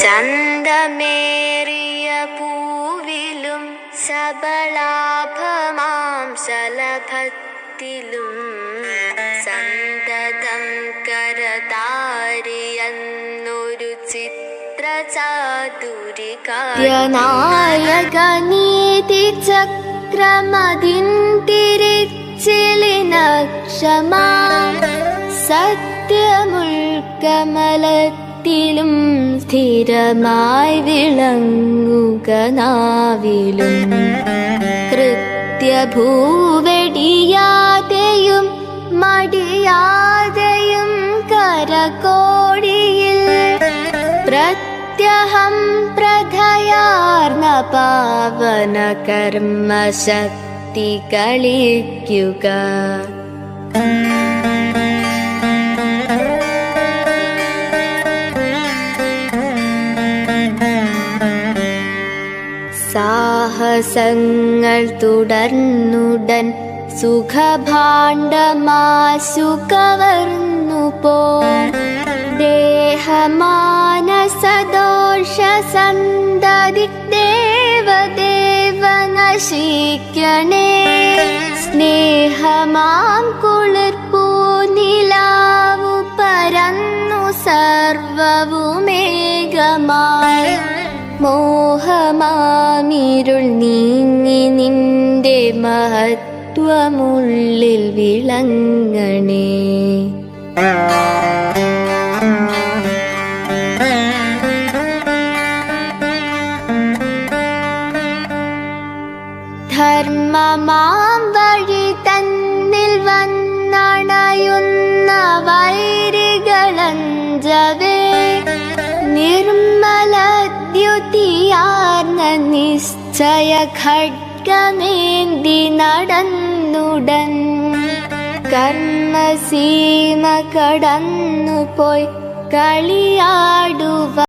ചന്തമേറിയ പൂവിലും സബലാഭമാം ശലഭത്തിലും സന്തതം കരതാരിയെന്നൊരു ചിത്രചാതുരിക നായക നീതി ചക്രമതിൻ തിരിച്ചിലിനക്ഷമാ സത്യമുൾക്കമലത്തിലും സ്ഥിരമായി വിളങ്ങുക നാവിലും. കൃത്യഭൂവടിയാതെയും മടിയാതെയും കരകോടിയിൽ പ്രത്യഹം പ്രഥയാർന്ന പാവന കർമ്മശക്തി കളിക്കുക. സാഹസങ്ങൾ തുടർന്നുടൻ സുഖഭാണ്ഡമാശു കവർന്നു പോ ദേഹമാനസദോഷ സന്തതി ദേവദേവ നശിക്കണേ സ്നേഹമാം കുളിർപ്പൂ നിലാവു പരന്നു സർവവുമേകമായി മോഹമാമിരുൾ നീങ്ങി നിന്റെ മഹത്വമുള്ളിൽ വിളങ്ങണേ. ധർമ്മമാം വഴി തന്നിൽ വന്നണയുന്ന നിശ്ചയ ഖഡ്ഗമേന്തി നടന്നുടൻ. കർമ്മസീമ കടന്നുപോയി കളിയാടുവ